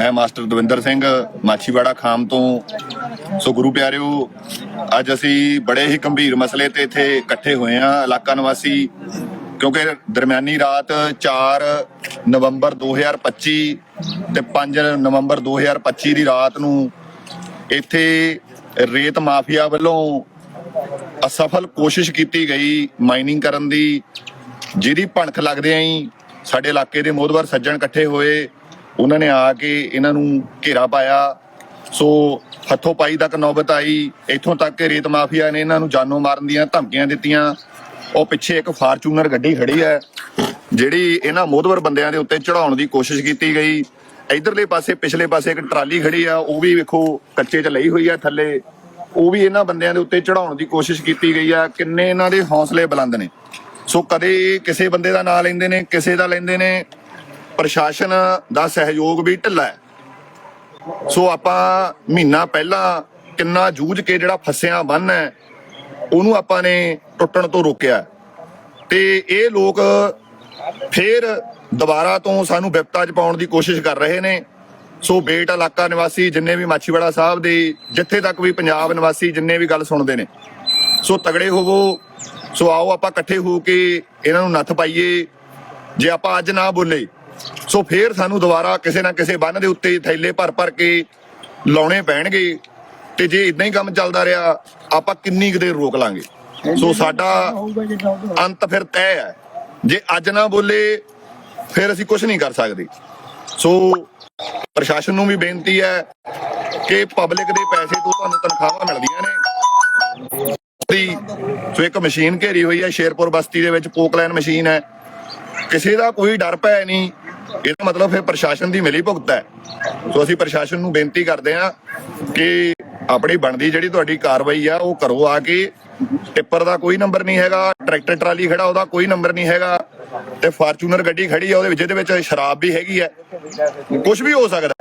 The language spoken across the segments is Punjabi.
ਮੈਂ ਮਾਸਟਰ ਦਵਿੰਦਰ ਸਿੰਘ, ਮਾਛੀਵਾੜਾ ਖਾਮ ਤੋਂ। ਸੋ ਗੁਰੂ ਪਿਆਰਿਓ, ਅੱਜ ਅਸੀਂ ਬੜੇ ਹੀ ਗੰਭੀਰ ਮਸਲੇ ਤੇ ਇੱਥੇ ਇਕੱਠੇ ਹੋਏ ਆ ਇਲਾਕਾ ਨਿਵਾਸੀ। ਕਿਉਂਕਿ ਦਰਮਿਆਨੀ ਰਾਤ 4 ਨਵੰਬਰ 2025 ਤੇ 5 ਨਵੰਬਰ 2025 ਦੀ ਰਾਤ ਨੂੰ ਇੱਥੇ ਰੇਤ ਮਾਫੀਆ ਵੱਲੋਂ ਅਸਫਲ ਕੋਸ਼ਿਸ਼ ਕੀਤੀ ਗਈ ਮਾਈਨਿੰਗ ਕਰਨ ਦੀ, ਜਿਹਦੀ ਭਣਖ ਲੱਗਦਿਆਂ ਹੀ ਸਾਡੇ ਇਲਾਕੇ ਦੇ ਮੋਦਵਰ ਸੱਜਣ ਇਕੱਠੇ ਹੋਏ। ਉਹਨਾਂ ਨੇ ਆ ਕੇ ਇਹਨਾਂ ਨੂੰ ਘੇਰਾ ਪਾਇਆ। ਸੋ ਹੱਥੋਂ ਪਾਈ ਤੱਕ ਨੌਬਤ ਆਈ। ਇੱਥੋਂ ਤੱਕ ਕਿ ਰੇਤ ਮਾਫੀਆ ਨੇ ਇਹਨਾਂ ਨੂੰ ਜਾਨੋਂ ਮਾਰਨ ਦੀਆਂ ਧਮਕੀਆਂ ਦਿੱਤੀਆਂ। ਉਹ ਪਿੱਛੇ ਇੱਕ ਫਾਰਚੂਨਰ ਗੱਡੀ ਖੜੀ ਹੈ, ਜਿਹੜੀ ਇਹਨਾਂ ਮੋਦਵਰ ਬੰਦਿਆਂ ਦੇ ਉੱਤੇ ਚੜਾਉਣ ਦੀ ਕੋਸ਼ਿਸ਼ ਕੀਤੀ ਗਈ। ਇਧਰਲੇ ਪਾਸੇ, ਪਿਛਲੇ ਪਾਸੇ ਇੱਕ ਟਰਾਲੀ ਖੜੀ ਆ, ਉਹ ਵੀ ਵੇਖੋ ਕੱਚੇ 'ਚ ਲਈ ਹੋਈ ਆ ਥੱਲੇ। ਉਹ ਵੀ ਇਹਨਾਂ ਬੰਦਿਆਂ ਦੇ ਉੱਤੇ ਚੜਾਉਣ ਦੀ ਕੋਸ਼ਿਸ਼ ਕੀਤੀ ਗਈ ਆ। ਕਿੰਨੇ ਇਹਨਾਂ ਦੇ ਹੌਸਲੇ ਬੁਲੰਦ ਨੇ। ਸੋ ਕਦੇ ਕਿਸੇ ਬੰਦੇ ਦਾ ਨਾਂ ਲੈਂਦੇ ਨੇ, ਕਿਸੇ ਦਾ ਲੈਂਦੇ ਨੇ। ਪ੍ਰਸ਼ਾਸਨ ਦਾ ਸਹਿਯੋਗ ਵੀ ਢਿੱਲਾ ਹੈ। ਸੋ ਆਪਾਂ ਮਹੀਨਾ ਪਹਿਲਾਂ ਕਿੰਨਾ ਜੂਝ ਕੇ ਜਿਹੜਾ ਫਸਿਆ ਬੰਨ ਹੈ, ਉਹਨੂੰ ਆਪਾਂ ਨੇ ਟੁੱਟਣ ਤੋਂ ਰੋਕਿਆ ਤੇ ਇਹ ਲੋਕ ਫੇਰ ਦੁਬਾਰਾ ਤੋਂ ਸਾਨੂੰ ਵਿਪਤਾ 'ਚ ਪਾਉਣ ਦੀ ਕੋਸ਼ਿਸ਼ ਕਰ ਰਹੇ ਨੇ। ਸੋ ਬੇਟ ਇਲਾਕਾ ਨਿਵਾਸੀ ਜਿੰਨੇ ਵੀ ਮਾਛੀਵਾੜਾ ਸਾਹਿਬ ਦੇ, ਜਿੱਥੇ ਤੱਕ ਵੀ ਪੰਜਾਬ ਨਿਵਾਸੀ ਜਿੰਨੇ ਵੀ ਗੱਲ ਸੁਣਦੇ ਨੇ। ਸੋ ਤਗੜੇ ਹੋਵੋ, ਸੋ ਆਓ ਆਪਾਂ ਇਕੱਠੇ ਹੋ ਕੇ ਇਹਨਾਂ ਨੂੰ ਨੱਥ ਪਾਈਏ। ਜੇ ਆਪਾਂ ਅੱਜ ਨਾ ਬੋਲੇ ਸੋ ਫੇਰ ਸਾਨੂੰ ਦੁਬਾਰਾ ਕਿਸੇ ਨਾ ਕਿਸੇ ਬੰਨ ਦੇ ਉੱਤੇ ਥੈਲੇ ਭਰ ਭਰ ਕੇ ਲਾਉਣੇ ਪੈਣਗੇ ਤੇ ਜੇ ਇਦਾਂ ਹੀ ਕੰਮ ਚੱਲਦਾ ਰਿਹਾ ਆਪਾਂ ਕਿੰਨੀ ਕੁ ਦੇਰ ਰੋਕ ਲਾਂਗੇ? ਸੋ ਸਾਡਾ ਅੰਤ ਫਿਰ ਤੈਅ ਹੈ। ਜੇ ਅੱਜ ਨਾ ਬੋਲੇ ਫਿਰ ਅਸੀਂ ਕੁਝ ਨਹੀਂ ਕਰ ਸਕਦੇ। ਸੋ ਪ੍ਰਸ਼ਾਸਨ ਨੂੰ ਵੀ ਬੇਨਤੀ ਹੈ ਕਿ ਪਬਲਿਕ ਦੇ ਪੈਸੇ ਤੋਂ ਤੁਹਾਨੂੰ ਤਨਖਾਹਾਂ ਮਿਲਦੀਆਂ ਨੇ। ਦੀ ਸੋ ਇੱਕ ਮਸ਼ੀਨ ਘੇਰੀ ਹੋਈ ਹੈ ਸ਼ੇਰਪੁਰ ਬਸਤੀ ਦੇ ਵਿੱਚ ਪੋਕਲੈਨ ਮਸ਼ੀਨ ਹੈ। ਕਿਸੇ ਦਾ ਕੋਈ ਡਰ ਭੈ ਨਹੀਂ। ਇਹਦਾ ਮਤਲਬ ਫਿਰ ਪ੍ਰਸ਼ਾਸਨ ਦੀ ਮਿਲੀ ਭੁਗਤ ਹੈ। ਸੋ ਅਸੀਂ ਪ੍ਰਸ਼ਾਸਨ ਨੂੰ ਬੇਨਤੀ ਕਰਦੇ ਹਾਂ ਕਿ ਆਪਣੀ ਬਣਦੀ ਜਿਹੜੀ ਤੁਹਾਡੀ ਕਾਰਵਾਈ ਆ, ਉਹ ਕਰੋ ਆ ਕੇ। ਟਿੱਪਰ ਦਾ ਕੋਈ ਨੰਬਰ ਨਹੀਂ ਹੈਗਾ, ਟਰੈਕਟਰ ਟਰਾਲੀ ਖੜਾ, ਉਹਦਾ ਕੋਈ ਨੰਬਰ ਨਹੀਂ ਹੈਗਾ। ਤੇ ਫਾਰਚੂਨਰ ਗੱਡੀ ਖੜੀ ਆ, ਉਹਦੇ ਵਿੱਚ ਇਹਦੇ ਵਿੱਚ ਸ਼ਰਾਬ ਵੀ ਹੈਗੀ ਹੈ। ਕੁਝ ਵੀ ਹੋ ਸਕਦਾ।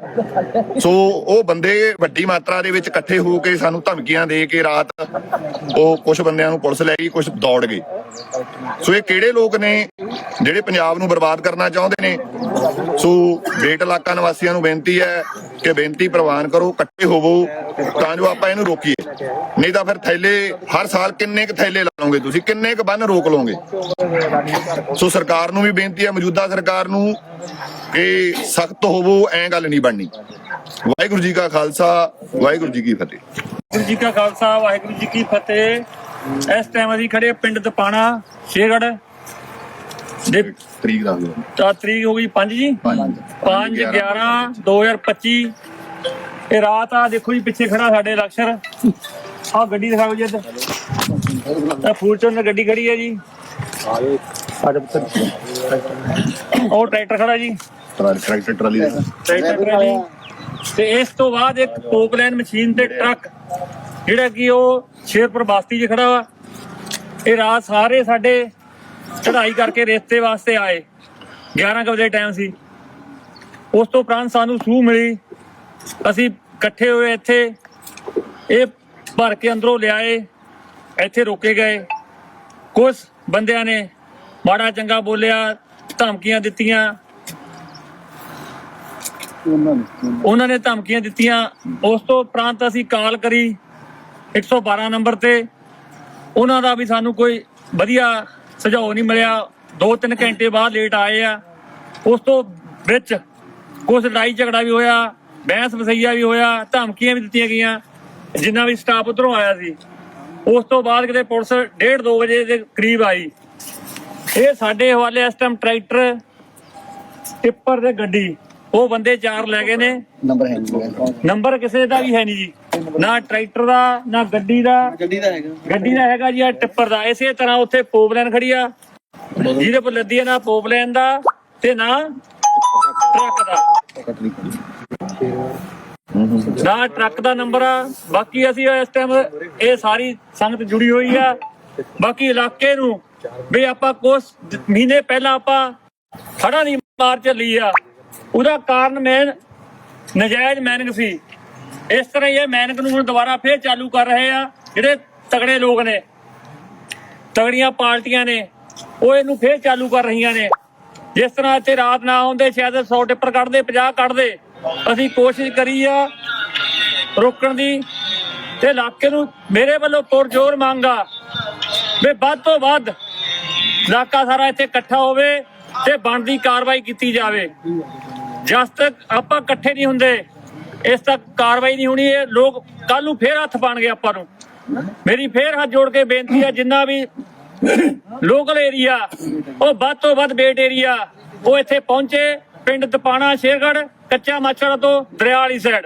ਸੋ ਉਹ ਬੰਦੇ ਵੱਡੀ ਮਾਤਰਾ ਦੇ ਵਿੱਚ ਇਕੱਠੇ ਹੋ ਕੇ ਸਾਨੂੰ ਧਮਕੀਆਂ ਦੇ ਕੇ ਰਾਤ ਉਹ ਕੁਝ ਬੰਦਿਆਂ ਨੂੰ ਪੁਲਿਸ ਲੈ ਗਈ ਕੁਝ ਦੌੜ ਗਏ ਸੋ ਇਹ ਕਿਹੜੇ ਲੋਕ ਨੇ? ਜਿਹੜੇ ਪੰਜਾਬ ਨੂੰ ਬਰਬਾਦ ਕਰਨਾ ਚਾਹੁੰਦੇ ਨੇ, ਸੋ ਬੇਟ ਇਲਾਕਾ ਨਿਵਾਸੀਆਂ ਨੂੰ ਬੇਨਤੀ ਹੈ ਕਿ ਬੇਨਤੀ ਪ੍ਰਵਾਨ ਕਰੋ, ਇਕੱਠੇ ਹੋਵੋ, ਤਾਂ ਜੋ ਆਪਾਂ ਇਹਨੂੰ ਰੋਕੀਏ। ਨਹੀਂ ਤਾਂ ਫਿਰ ਥੈਲੇ, ਹਰ ਸਾਲ ਕਿੰਨੇ ਕ ਥੈਲੇ ਲਾਓਗੇ ਤੁਸੀਂ? ਕਿੰਨੇ ਕ ਬੰਨ ਰੋਕ ਲਓਗੇ? ਸੋ ਸਰਕਾਰ ਨੂੰ ਵੀ ਬੇਨਤੀ ਹੈ, ਮੌਜੂਦਾ ਸਰਕਾਰ ਨੂੰ, ਕਿ ਸਖਤ ਹੋਵੋ, ਐ ਗੱਲ ਨਹੀਂ ਬਣਨੀ। ਵਾਹਿਗੁਰੂ ਜੀ ਕਾ ਖਾਲਸਾ, ਵਾਹਿਗੁਰੂ ਜੀ ਕੀ ਫਤਿਹ। ਵਾਹਿਗੁਰੂ ਜੀ ਕਾ ਖਾਲਸਾ, ਵਾਹਿਗੁਰੂ ਜੀ ਕੀ ਫਤਿਹ। ਇਸ ਟਾਈਮ ਅਸੀਂ ਖੜੇ ਪਿੰਡ ਦਪਾਣਾ ਸ਼ੇਰਗੜ ਦੇ ਤਰੀਕ ਦੱਸ ਦਿਓ। ਤਾਂ ਤਰੀਕ ਹੋ ਗਈ 5 ਜੀ? ਪੰਜ। 5 11 2025 ਇਹ ਰਾਤ ਆ ਦੇਖੋ ਜੀ ਪਿੱਛੇ ਖੜਾ ਸਾਡੇ ਲਕਸ਼ਰ ਆ ਗੱਡੀ ਦਿਖਾਓ ਜੀ ਇੱਧਰ। ਫੂਰਚੂਨਰ ਗੱਡੀ ਖੜੀ ਹੈ ਜੀ। ਸਾਡੇ ਪੁੱਤਰ। ਉਹ ਟਰੈਕਟਰ ਖੜਾ ਜੀ। Tractor trolley. ਦਾ ਟਰੈਕਟਰ ਟਰਾਲੀ। ਤੇ ਇਸ ਤੋਂ ਬਾਅਦ ਇੱਕ ਪੋਕਲੈਨ ਮਸ਼ੀਨ ਤੇ ਟਰੱਕ ਜਿਹੜਾ ਕਿ ਉਹ ਸ਼ੇਰਪੁਰ ਬਸਤੀ 'ਚ ਖੜਾ ਵਾ। ਇਹ ਰਾਤ ਸਾਰੇ ਸਾਡੇ ਚੜ੍ਹਾਈ ਕਰਕੇ ਰੇਤੇ ਵਾਸਤੇ ਆਏ। 11 ਕੁ ਵਜੇ ਟਾਈਮ ਸੀ। ਉਸ ਤੋਂ ਉਪਰੰਤ ਸਾਨੂੰ ਸੂਹ ਮਿਲੀ। ਅਸੀਂ ਇਕੱਠੇ ਹੋਏ ਇੱਥੇ। ਇਹ ਭਰ ਕੇ ਅੰਦਰੋਂ ਲਿਆਏ। ਇੱਥੇ ਰੋਕੇ ਗਏ। ਕੁਝ ਬੰਦਿਆਂ ਨੇ ਮਾੜਾ ਚੰਗਾ ਬੋਲਿਆ, ਧਮਕੀਆਂ ਦਿੱਤੀਆਂ। ਉਹਨਾਂ ਨੇ ਧਮਕੀਆਂ ਦਿੱਤੀਆਂ। ਉਸ ਤੋਂ ਉਪਰੰਤ ਅਸੀਂ ਕਾਲ ਕਰੀ। 112 ਨੰਬਰ ਤੇ। ਉਹਨਾਂ ਦਾ ਵੀ ਸਾਨੂੰ ਕੋਈ ਵਧੀਆ ਸੁਝਾਅ ਨਹੀਂ ਮਿਲਿਆ। 2-3 ਘੰਟੇ ਬਾਅਦ ਲੇਟ ਆਏ ਆ। ਉਸ ਤੋਂ ਵਿੱਚ ਕੁਝ ਲੜਾਈ ਝਗੜਾ ਵੀ ਹੋਇਆ ਬਹਿਸ ਵਸਈਆ ਵੀ ਹੋਇਆ ਧਮਕੀਆਂ ਵੀ ਦਿੱਤੀਆਂ ਗਈਆਂ ਜਿੰਨਾ ਵੀ ਸਟਾਫ ਉਧਰੋਂ ਆਇਆ ਸੀ। ਉਸ ਤੋਂ ਬਾਅਦ ਕਿਤੇ ਪੁਲਿਸ 1:30 2 ਵਜੇ ਦੇ ਕਰੀਬ ਆਈ। ਇਹ ਸਾਡੇ ਹਵਾਲੇ ਇਸ ਟਾਈਮ ਟਰੈਕਟਰ ਟਿੱਪਰ ਤੇ ਗੱਡੀ ਉਹ ਬੰਦੇ ਚਾਰ ਲੈ ਗਏ ਨੇ। ਨੰਬਰ ਹੈ ਨਹੀਂ ਨੰਬਰ ਕਿਸੇ ਦਾ ਵੀ ਹੈ ਨਹੀਂ ਜੀ। ਨਾ ਟਰੈਕਟਰ ਦਾ ਨਾ ਗੱਡੀ ਦਾ। ਗੱਡੀ ਦਾ ਹੈਗਾ। ਗੱਡੀ ਦਾ ਹੈਗਾ ਜੀ ਆ ਟਿੱਪਰ ਦਾ। ਇਸੇ ਤਰ੍ਹਾਂ ਉੱਥੇ ਪੋਪਲੈਨ ਖੜੀ ਆ। ਜਿਹਦੇ ਪਰ ਲੱਦੀ ਹੈ ਨਾ ਪੋਪਲੈਨ ਦਾ ਤੇ ਨਾ ਟਰੱਕ ਦਾ। ਨਾ ਟਰੱਕ ਦਾ ਨੰਬਰ ਆ। ਬਾਕੀ ਅਸੀਂ ਇਸ ਟਾਈਮ ਇਹ ਸਾਰੀ ਸੰਗਤ ਜੁੜੀ ਹੋਈ ਆ। ਬਾਕੀ ਇਲਾਕੇ ਨੂੰ ਵੀ ਆਪਾਂ ਕੁਝ ਮਹੀਨੇ ਪਹਿਲਾਂ ਆਪਾਂ ਖੜਾ ਨਹੀਂ ਮਾਰ ਚੱਲੀ ਆ। ਉਹਦਾ ਕਾਰਨ ਮੇਨ ਨਜਾਇਜ਼ ਮੈਨਿੰਗ ਸੀ। ਇਸ ਤਰ੍ਹਾਂ ਇਹ ਮੈਨਿੰਗ ਨੂੰ ਹੁਣ ਦੁਬਾਰਾ ਫੇਰ ਚਾਲੂ ਕਰ ਰਹੇ ਆ, ਜਿਹੜੇ ਤਗੜੇ ਲੋਕ ਨੇ, ਤਗੜੀਆਂ ਪਾਰਟੀਆਂ ਨੇ, ਉਹ ਇਹਨੂੰ ਫੇਰ ਚਾਲੂ ਕਰ ਰਹੀਆਂ ਨੇ। ਜਿਸ ਤਰ੍ਹਾਂ ਇੱਥੇ ਰਾਤ ਨਾ ਆਉਂਦੇ, ਸ਼ਾਇਦ 100 ਟਿੱਪਰ ਕੱਢਦੇ 50 ਕੱਢਦੇ, ਅਸੀਂ ਕੋਸ਼ਿਸ਼ ਕਰੀ ਆ ਰੋਕਣ ਦੀ, ਤੇ ਇਲਾਕੇ ਨੂੰ ਮੇਰੇ ਵੱਲੋਂ ਪੁਰਜੋਰ ਮੰਗਾ ਵੀ ਵੱਧ ਤੋਂ ਵੱਧ ਇਲਾਕਾ ਸਾਰਾ ਇੱਥੇ ਇਕੱਠਾ ਹੋਵੇ ਤੇ ਬਣਦੀ ਕਾਰਵਾਈ ਕੀਤੀ ਜਾਵੇ। ਜਦ ਤੱਕ ਆਪਾਂ ਇਕੱਠੇ ਨਹੀਂ ਹੁੰਦੇ ਇਸ ਤੱਕ ਕਾਰਵਾਈ ਨਹੀਂ ਹੋਣੀ, ਇਹ ਲੋਕ ਕੱਲ ਨੂੰ ਫੇਰ ਹੱਥ ਪਾਣਗੇ ਆਪਾਂ ਨੂੰ। ਮੇਰੀ ਫੇਰ ਹੱਥ ਜੋੜ ਕੇ ਬੇਨਤੀ ਹੈ ਜਿੰਨਾ ਵੀ ਲੋਕਲ ਏਰੀਆ ਉਹ ਵੱਧ ਤੋਂ ਵੱਧ ਬੇਟ ਏਰੀਆ ਉਹ ਇੱਥੇ ਪਹੁੰਚੇ, ਪਿੰਡ ਤਪਾਣਾ ਸ਼ੇਰਗੜ ਕੱਚਾ ਮਾਛੜਾ ਤੋਂ ਦਰਿਆ ਵਾਲੀ ਸਾਈਡ